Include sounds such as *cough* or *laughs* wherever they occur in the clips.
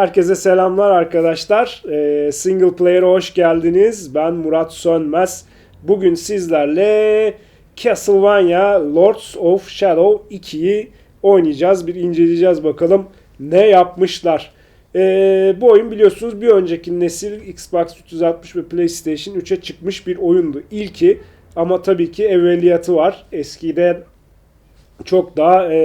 Herkese selamlar arkadaşlar. Ee, single player'a hoş geldiniz. Ben Murat Sönmez. Bugün sizlerle Castlevania Lords of Shadow 2'yi oynayacağız. Bir inceleyeceğiz bakalım ne yapmışlar. Ee, bu oyun biliyorsunuz bir önceki nesil Xbox 360 ve PlayStation 3'e çıkmış bir oyundu. İlki ama tabii ki evveliyatı var. Eskiden çok daha e,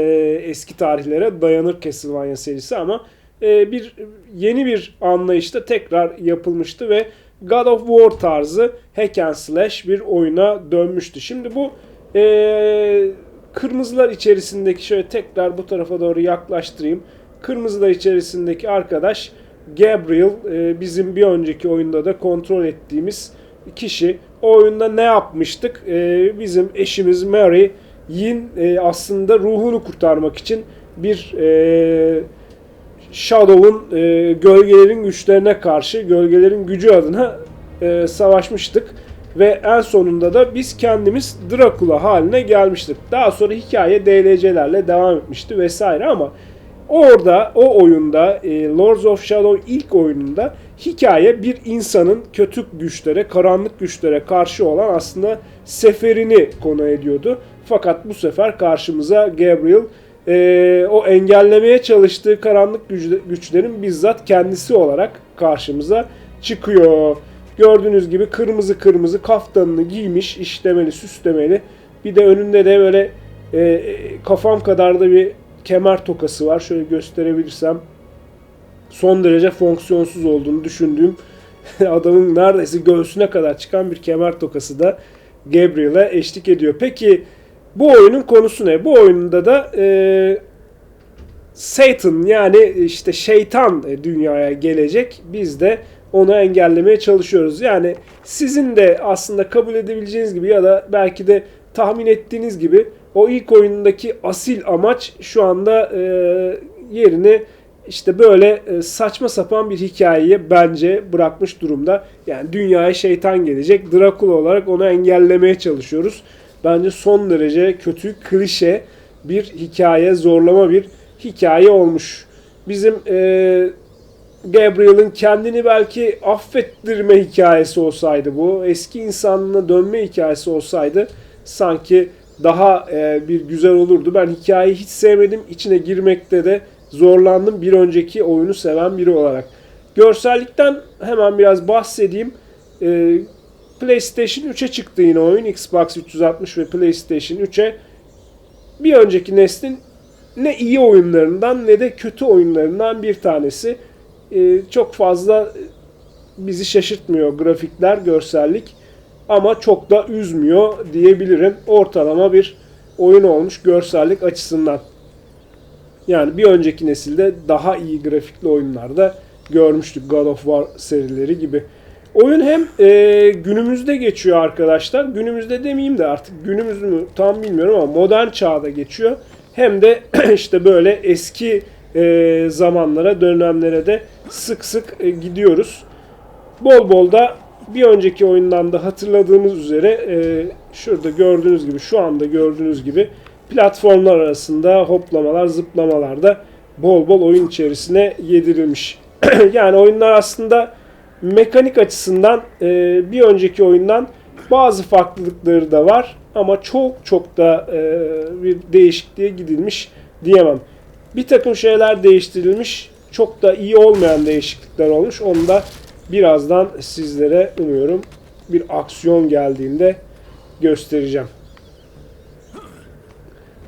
eski tarihlere dayanır Castlevania serisi ama e, bir yeni bir anlayışta tekrar yapılmıştı ve God of War tarzı hack and slash bir oyuna dönmüştü. Şimdi bu e, kırmızılar içerisindeki şöyle tekrar bu tarafa doğru yaklaştırayım. Kırmızılar içerisindeki arkadaş Gabriel e, bizim bir önceki oyunda da kontrol ettiğimiz kişi. O oyunda ne yapmıştık? E, bizim eşimiz Mary Yin e, aslında ruhunu kurtarmak için bir e, Shadow'un e, gölgelerin güçlerine karşı gölgelerin gücü adına e, savaşmıştık. Ve en sonunda da biz kendimiz Dracula haline gelmiştik. Daha sonra hikaye DLC'lerle devam etmişti vesaire ama orada o oyunda e, Lords of Shadow ilk oyununda hikaye bir insanın kötü güçlere, karanlık güçlere karşı olan aslında seferini konu ediyordu. Fakat bu sefer karşımıza Gabriel e, o engellemeye çalıştığı karanlık güçlerin bizzat kendisi olarak karşımıza çıkıyor. Gördüğünüz gibi kırmızı kırmızı kaftanını giymiş, işlemeli, süslemeli. Bir de önünde de böyle e, kafam kadar da bir kemer tokası var. Şöyle gösterebilirsem son derece fonksiyonsuz olduğunu düşündüğüm *laughs* adamın neredeyse göğsüne kadar çıkan bir kemer tokası da Gabriel'e eşlik ediyor. Peki bu oyunun konusu ne? Bu oyunda da e, Satan yani işte şeytan dünyaya gelecek. Biz de onu engellemeye çalışıyoruz. Yani sizin de aslında kabul edebileceğiniz gibi ya da belki de tahmin ettiğiniz gibi o ilk oyundaki asil amaç şu anda e, yerini işte böyle e, saçma sapan bir hikayeye bence bırakmış durumda. Yani dünyaya şeytan gelecek. Dracula olarak onu engellemeye çalışıyoruz bence son derece kötü, klişe bir hikaye, zorlama bir hikaye olmuş. Bizim e, Gabriel'in kendini belki affettirme hikayesi olsaydı bu, eski insanlığına dönme hikayesi olsaydı sanki daha e, bir güzel olurdu. Ben hikayeyi hiç sevmedim. İçine girmekte de zorlandım bir önceki oyunu seven biri olarak. Görsellikten hemen biraz bahsedeyim. E, PlayStation 3'e çıktı yine oyun. Xbox 360 ve PlayStation 3'e. Bir önceki neslin ne iyi oyunlarından ne de kötü oyunlarından bir tanesi. Ee, çok fazla bizi şaşırtmıyor grafikler, görsellik. Ama çok da üzmüyor diyebilirim. Ortalama bir oyun olmuş görsellik açısından. Yani bir önceki nesilde daha iyi grafikli oyunlarda görmüştük God of War serileri gibi. Oyun hem e, günümüzde geçiyor arkadaşlar. Günümüzde demeyeyim de artık günümüz mü tam bilmiyorum ama modern çağda geçiyor. Hem de *clears throat* işte böyle eski e, zamanlara, dönemlere de sık sık e, gidiyoruz. Bol bol da bir önceki oyundan da hatırladığımız üzere e, şurada gördüğünüz gibi şu anda gördüğünüz gibi platformlar arasında hoplamalar, zıplamalar da bol bol oyun içerisine yedirilmiş. *clears throat* yani oyunlar aslında mekanik açısından e, bir önceki oyundan bazı farklılıkları da var ama çok çok da e, bir değişikliğe gidilmiş diyemem. Bir takım şeyler değiştirilmiş, çok da iyi olmayan değişiklikler olmuş. Onu da birazdan sizlere umuyorum bir aksiyon geldiğinde göstereceğim.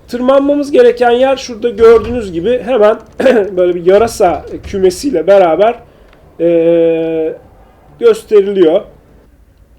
Tırmanmamız gereken yer şurada gördüğünüz gibi hemen *clears throat* böyle bir yarasa kümesiyle beraber ee, gösteriliyor.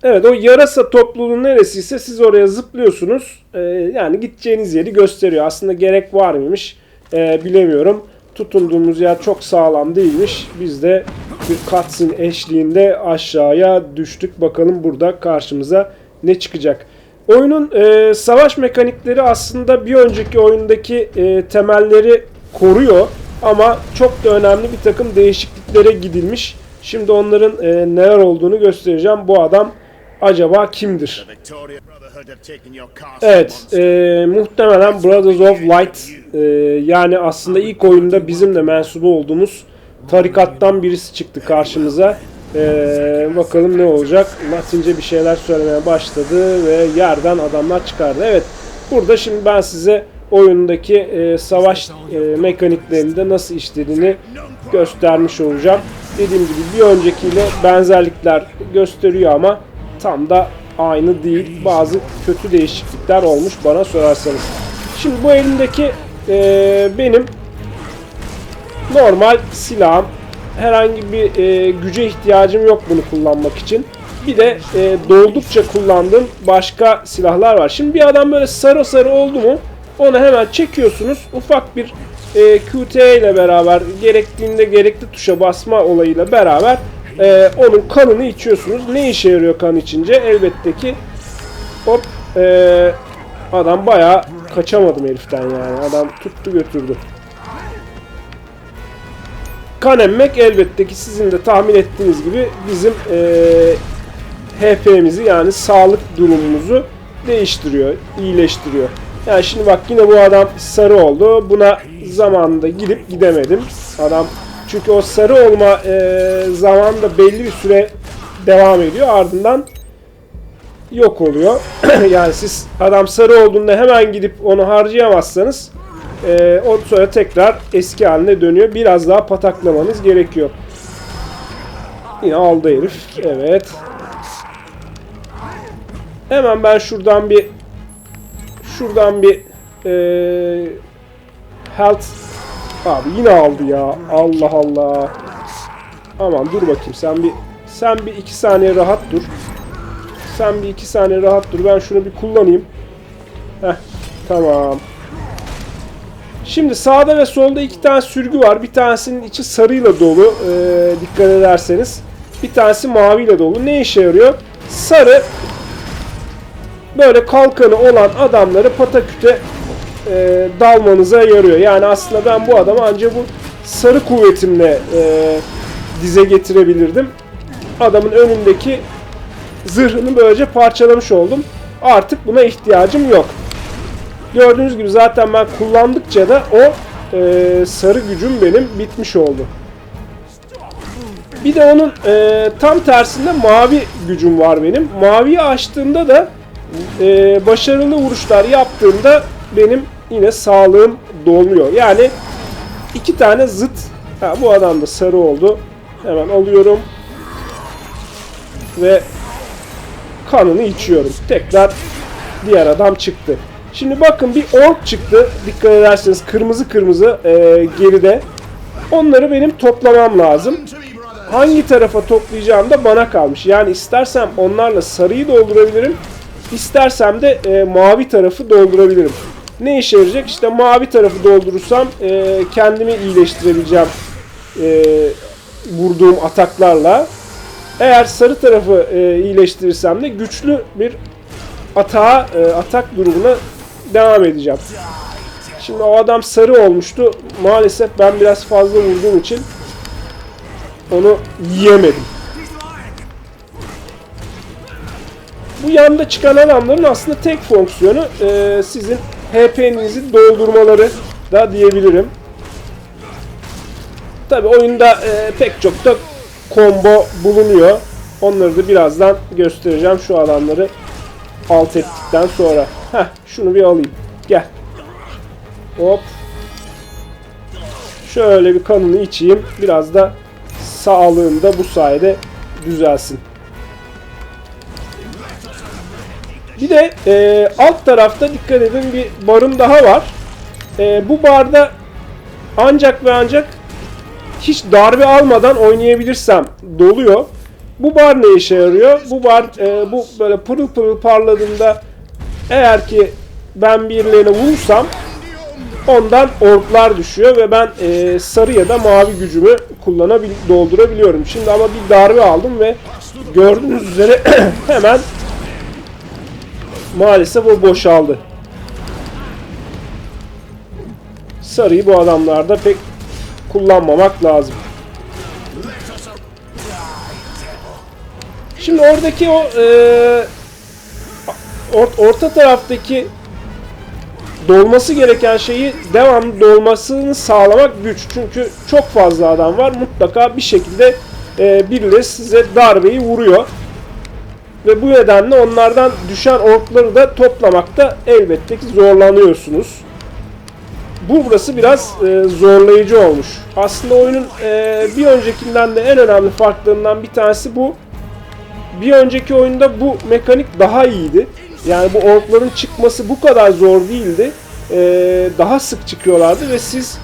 Evet o yarasa topluluğu neresiyse siz oraya zıplıyorsunuz. Ee, yani gideceğiniz yeri gösteriyor. Aslında gerek var mıymış ee, bilemiyorum. Tutunduğumuz yer çok sağlam değilmiş. Biz de bir cutscene eşliğinde aşağıya düştük. Bakalım burada karşımıza ne çıkacak. Oyunun e, savaş mekanikleri aslında bir önceki oyundaki e, temelleri koruyor. Ama çok da önemli bir takım değişikliklere gidilmiş. Şimdi onların e, neler olduğunu göstereceğim. Bu adam acaba kimdir? Evet, e, muhtemelen Brothers of Light e, yani aslında ilk oyunda bizim de mensubu olduğumuz tarikattan birisi çıktı karşımıza. Ee, bakalım ne olacak. Latince bir şeyler söylemeye başladı ve yerden adamlar çıkardı. Evet burada şimdi ben size oyundaki e, savaş e, mekaniklerinde nasıl işlediğini göstermiş olacağım. Dediğim gibi bir öncekiyle benzerlikler gösteriyor ama tam da aynı değil. Bazı kötü değişiklikler olmuş bana sorarsanız. Şimdi bu elimdeki e, benim normal silahım. Herhangi bir e, güce ihtiyacım yok bunu kullanmak için. Bir de e, doldukça kullandığım başka silahlar var. Şimdi bir adam böyle sarı sarı oldu mu onu hemen çekiyorsunuz. Ufak bir e, QT ile beraber gerektiğinde gerekli tuşa basma olayıyla beraber e, onun kanını içiyorsunuz. Ne işe yarıyor kan içince? Elbette ki hop e, adam bayağı kaçamadım heriften yani. Adam tuttu götürdü. Kan emmek elbette ki sizin de tahmin ettiğiniz gibi bizim e, HP'mizi yani sağlık durumumuzu değiştiriyor, iyileştiriyor. Yani şimdi bak yine bu adam sarı oldu. Buna zamanında gidip gidemedim. Adam çünkü o sarı olma e, zamanında belli bir süre devam ediyor. Ardından yok oluyor. *clears throat* yani siz adam sarı olduğunda hemen gidip onu harcayamazsanız e, o sonra tekrar eski haline dönüyor. Biraz daha pataklamanız gerekiyor. Yine aldı herif. Evet. Hemen ben şuradan bir şuradan bir e, health abi yine aldı ya. Allah Allah. Aman dur bakayım sen bir sen bir iki saniye rahat dur. Sen bir iki saniye rahat dur. Ben şunu bir kullanayım. Heh, tamam. Şimdi sağda ve solda iki tane sürgü var. Bir tanesinin içi sarıyla dolu. Ee, dikkat ederseniz. Bir tanesi maviyle dolu. Ne işe yarıyor? Sarı böyle kalkanı olan adamları pataküte e, dalmanıza yarıyor. Yani aslında ben bu adamı ancak bu sarı kuvvetimle e, dize getirebilirdim. Adamın önündeki zırhını böylece parçalamış oldum. Artık buna ihtiyacım yok. Gördüğünüz gibi zaten ben kullandıkça da o e, sarı gücüm benim bitmiş oldu. Bir de onun e, tam tersinde mavi gücüm var benim. Maviyi açtığımda da e, başarılı vuruşlar yaptığımda benim yine sağlığım dolmuyor. Yani iki tane zıt. Ha, bu adam da sarı oldu. Hemen alıyorum. Ve kanını içiyorum. Tekrar diğer adam çıktı. Şimdi bakın bir ork çıktı. Dikkat ederseniz kırmızı kırmızı e, geride. Onları benim toplamam lazım. Hangi tarafa toplayacağım da bana kalmış. Yani istersem onlarla sarıyı doldurabilirim. İstersem de e, mavi tarafı doldurabilirim. Ne işe yarayacak? İşte mavi tarafı doldurursam e, kendimi iyileştirebileceğim e, vurduğum ataklarla. Eğer sarı tarafı e, iyileştirirsem de güçlü bir atağa, e, atak durumuna devam edeceğim. Şimdi o adam sarı olmuştu. Maalesef ben biraz fazla vurduğum için onu yiyemedim. Bu yanda çıkan adamların aslında tek fonksiyonu e, sizin HP'nizi doldurmaları da diyebilirim. Tabi oyunda e, pek çok da combo bulunuyor. Onları da birazdan göstereceğim şu adamları alt ettikten sonra. Heh şunu bir alayım. Gel. Hop. Şöyle bir kanını içeyim. Biraz da sağlığım da bu sayede düzelsin. Bir de e, alt tarafta dikkat edin bir barın daha var. E, bu barda ancak ve ancak hiç darbe almadan oynayabilirsem doluyor. Bu bar ne işe yarıyor? Bu bar e, bu böyle pırıl pırıl parladığında eğer ki ben birilerine vurursam ondan orklar düşüyor ve ben e, sarı ya da mavi gücümü kullanabil doldurabiliyorum. Şimdi ama bir darbe aldım ve gördüğünüz üzere *clears throat* hemen maalesef o boşaldı. Sarıyı bu adamlarda pek kullanmamak lazım. Şimdi oradaki o e, or, orta taraftaki dolması gereken şeyi devamlı dolmasını sağlamak güç. Çünkü çok fazla adam var. Mutlaka bir şekilde e, birileri size darbeyi vuruyor. Ve bu nedenle onlardan düşen orkları da toplamakta elbette ki zorlanıyorsunuz. Bu burası biraz e, zorlayıcı olmuş. Aslında oyunun e, bir öncekinden de en önemli farklarından bir tanesi bu. Bir önceki oyunda bu mekanik daha iyiydi. Yani bu orkların çıkması bu kadar zor değildi. E, daha sık çıkıyorlardı ve siz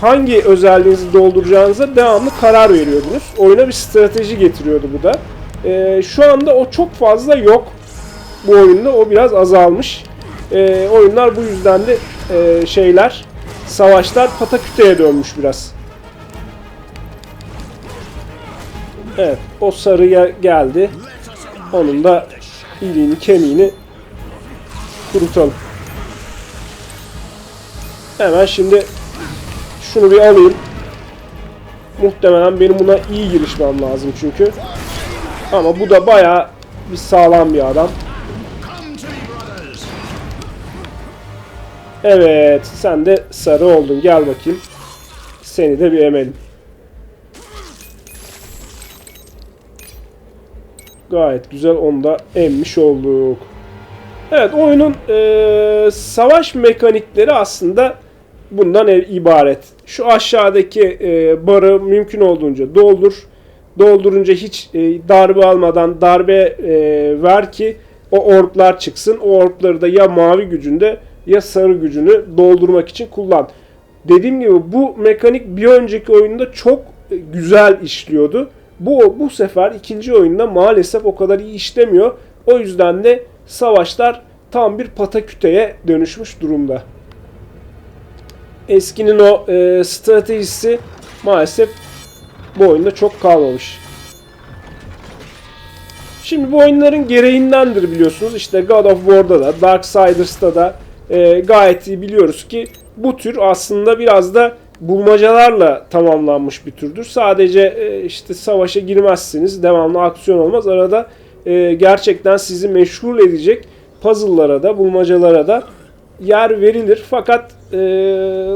hangi özelliğinizi dolduracağınıza devamlı karar veriyordunuz. Oyuna bir strateji getiriyordu bu da. E, şu anda o çok fazla yok bu oyunda. O biraz azalmış. E, oyunlar bu yüzden de e, şeyler, savaşlar pataküteye dönmüş biraz. Evet, o sarıya geldi. Onun da iliğini, kemiğini kurutalım. Hemen şimdi şunu bir alayım. Muhtemelen benim buna iyi girişmem lazım çünkü. Ama bu da bayağı bir sağlam bir adam. Evet, sen de sarı oldun. Gel bakayım. Seni de bir emelim. Gayet güzel onu da emmiş olduk. Evet oyunun e, savaş mekanikleri aslında bundan ibaret. Şu aşağıdaki e, barı mümkün olduğunca doldur. Doldurunca hiç e, darbe almadan darbe e, ver ki o orklar çıksın. O orkları da ya mavi gücünde ya sarı gücünü doldurmak için kullan. Dediğim gibi bu mekanik bir önceki oyunda çok güzel işliyordu. Bu bu sefer ikinci oyunda maalesef o kadar iyi işlemiyor. O yüzden de savaşlar tam bir pataküteye dönüşmüş durumda. Eskinin o e, stratejisi maalesef bu oyunda çok kalmamış. Şimdi bu oyunların gereğindendir biliyorsunuz. İşte God of War'da da, Darksiders'ta da e, gayet iyi biliyoruz ki bu tür aslında biraz da bulmacalarla tamamlanmış bir türdür. Sadece e, işte savaşa girmezsiniz, devamlı aksiyon olmaz. Arada e, gerçekten sizi meşgul edecek puzzle'lara da, bulmacalara da yer verilir. Fakat e,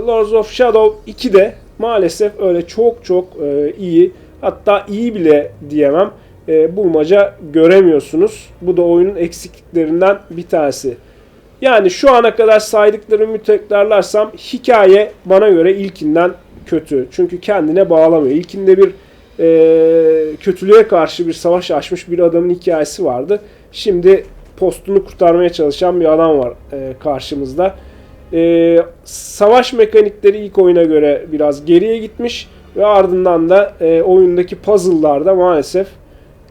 Lords of Shadow 2'de maalesef öyle çok çok e, iyi, hatta iyi bile diyemem, e, bulmaca göremiyorsunuz. Bu da oyunun eksikliklerinden bir tanesi. Yani şu ana kadar saydıklarımı tekrarlarsam hikaye bana göre ilkinden kötü. Çünkü kendine bağlamıyor. İlkinde bir e, kötülüğe karşı bir savaş açmış bir adamın hikayesi vardı. Şimdi postunu kurtarmaya çalışan bir adam var e, karşımızda. E, savaş mekanikleri ilk oyuna göre biraz geriye gitmiş ve ardından da e, oyundaki puzzle'larda maalesef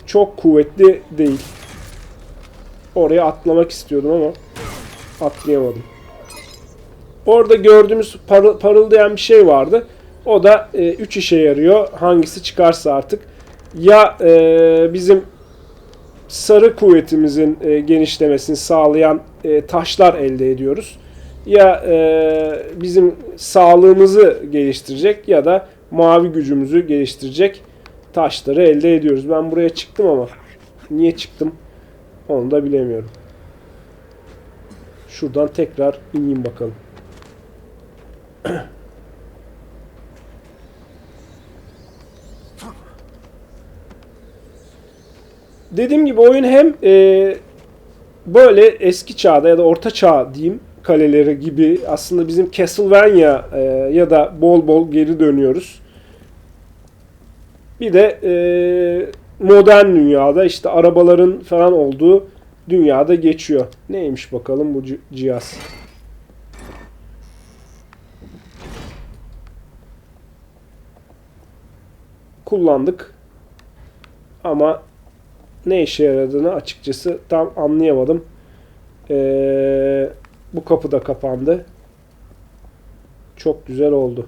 çok kuvvetli değil. Oraya atlamak istiyordum ama atlayamadım. Orada gördüğümüz parıl, parıldayan bir şey vardı. O da 3 e, işe yarıyor. Hangisi çıkarsa artık. Ya e, bizim sarı kuvvetimizin e, genişlemesini sağlayan e, taşlar elde ediyoruz. Ya e, bizim sağlığımızı geliştirecek ya da mavi gücümüzü geliştirecek taşları elde ediyoruz. Ben buraya çıktım ama niye çıktım onu da bilemiyorum. Şuradan tekrar ineyim bakalım. Dediğim gibi oyun hem e, böyle eski çağda ya da orta çağ diyeyim kaleleri gibi aslında bizim Castlevania e, ya da bol bol geri dönüyoruz. Bir de e, modern dünyada işte arabaların falan olduğu dünyada geçiyor. Neymiş bakalım bu cihaz. Kullandık. Ama ne işe yaradığını açıkçası tam anlayamadım. Ee, bu kapı da kapandı. Çok güzel oldu.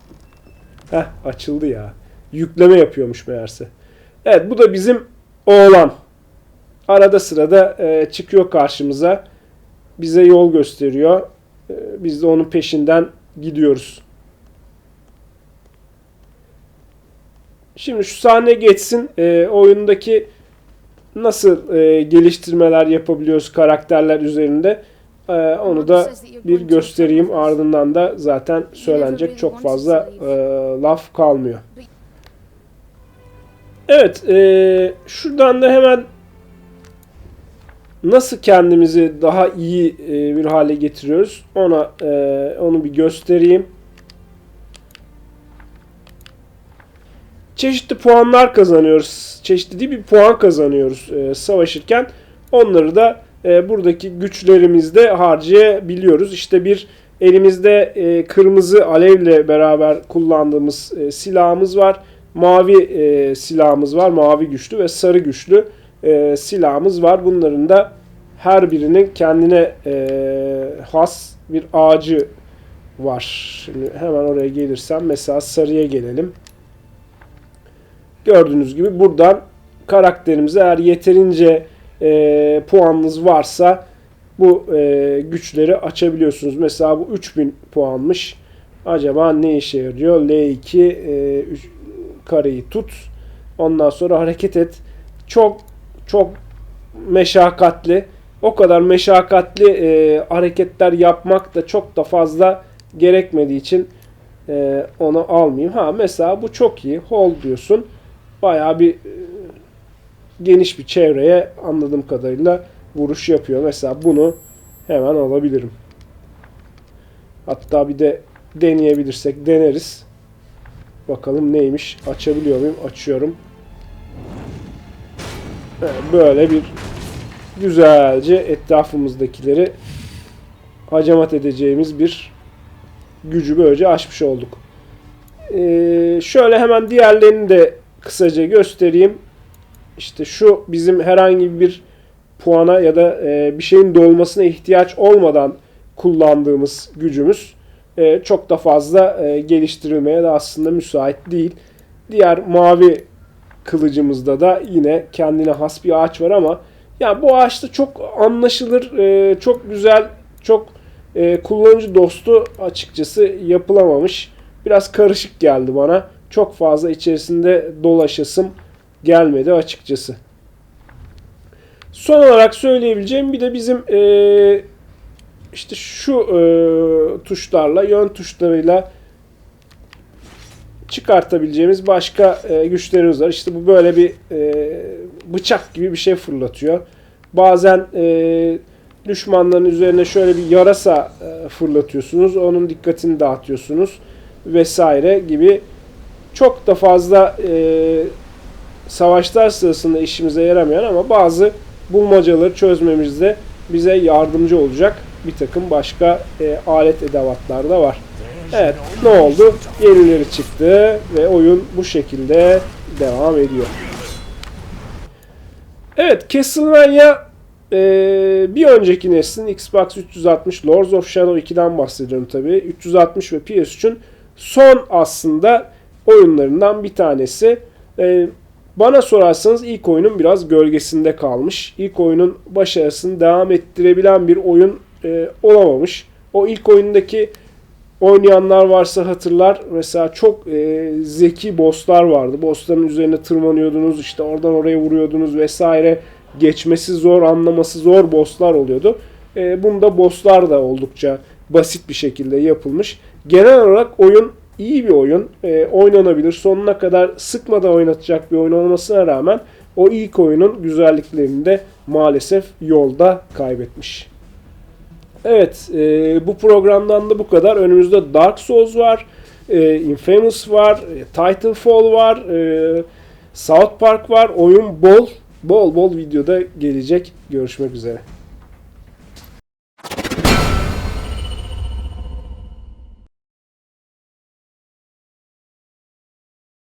*laughs* Heh açıldı ya. Yükleme yapıyormuş meğerse. Evet bu da bizim oğlan. Arada sırada e, çıkıyor karşımıza. Bize yol gösteriyor. E, biz de onun peşinden gidiyoruz. Şimdi şu sahne geçsin. E, oyundaki nasıl e, geliştirmeler yapabiliyoruz karakterler üzerinde. Ee, onu da bir göstereyim. Ardından da zaten söylenecek çok fazla e, laf kalmıyor. Evet, e, şuradan da hemen nasıl kendimizi daha iyi e, bir hale getiriyoruz ona e, onu bir göstereyim. Çeşitli puanlar kazanıyoruz. Çeşitli değil bir puan kazanıyoruz e, savaşırken. Onları da e, buradaki güçlerimizde harcayabiliyoruz. İşte bir elimizde e, kırmızı alevle beraber kullandığımız e, silahımız var. Mavi e, silahımız var. Mavi güçlü ve sarı güçlü e, silahımız var. Bunların da her birinin kendine e, has bir ağacı var. Şimdi hemen oraya gelirsem mesela sarıya gelelim. Gördüğünüz gibi buradan karakterimize eğer yeterince e, puanınız varsa bu e, güçleri açabiliyorsunuz. Mesela bu 3000 puanmış. Acaba ne işe yarıyor? L2 e, üç, kareyi tut. Ondan sonra hareket et. Çok çok meşakkatli. O kadar meşakkatli e, hareketler yapmak da çok da fazla gerekmediği için e, onu almayayım. Ha mesela bu çok iyi. Hold diyorsun. Bayağı bir geniş bir çevreye anladığım kadarıyla vuruş yapıyor. Mesela bunu hemen alabilirim. Hatta bir de deneyebilirsek deneriz. Bakalım neymiş. Açabiliyor muyum? Açıyorum. Böyle bir güzelce etrafımızdakileri hacamat edeceğimiz bir gücü böylece aşmış olduk. Ee, şöyle hemen diğerlerini de kısaca göstereyim. İşte şu bizim herhangi bir puana ya da e, bir şeyin dolmasına ihtiyaç olmadan kullandığımız gücümüz e, çok da fazla e, geliştirilmeye de aslında müsait değil. Diğer mavi kılıcımızda da yine kendine has bir ağaç var ama ya bu ağaçta çok anlaşılır, e, çok güzel, çok e, kullanıcı dostu açıkçası yapılamamış. Biraz karışık geldi bana. Çok fazla içerisinde dolaşasım gelmedi açıkçası. Son olarak söyleyebileceğim bir de bizim e, işte şu e, tuşlarla, yön tuşlarıyla çıkartabileceğimiz başka e, güçlerimiz var. İşte bu böyle bir e, bıçak gibi bir şey fırlatıyor. Bazen e, düşmanların üzerine şöyle bir yarasa e, fırlatıyorsunuz. Onun dikkatini dağıtıyorsunuz vesaire gibi çok da fazla e, savaşlar sırasında işimize yaramayan ama bazı bulmacaları çözmemizde bize yardımcı olacak bir takım başka e, alet edevatlar da var. Evet ne oldu? Yenileri çıktı ve oyun bu şekilde devam ediyor. Evet Castlevania e, bir önceki neslin Xbox 360 Lords of Shadow 2'den bahsediyorum tabi. 360 ve PS3'ün son aslında oyunlarından bir tanesi. E, bana sorarsanız ilk oyunun biraz gölgesinde kalmış. İlk oyunun başarısını devam ettirebilen bir oyun e, olamamış. O ilk oyundaki oynayanlar varsa hatırlar. Mesela çok e, zeki bosslar vardı. Bossların üzerine tırmanıyordunuz. işte oradan oraya vuruyordunuz vesaire. Geçmesi zor, anlaması zor bosslar oluyordu. E, bunda bosslar da oldukça basit bir şekilde yapılmış. Genel olarak oyun iyi bir oyun. E, oynanabilir. Sonuna kadar sıkmadan oynatacak bir oyun olmasına rağmen o ilk oyunun güzelliklerini de maalesef yolda kaybetmiş. Evet, e, bu programdan da bu kadar. Önümüzde Dark Souls var, e, Infamous var, e, Titanfall var, e, South Park var. Oyun bol, bol bol videoda gelecek. Görüşmek üzere.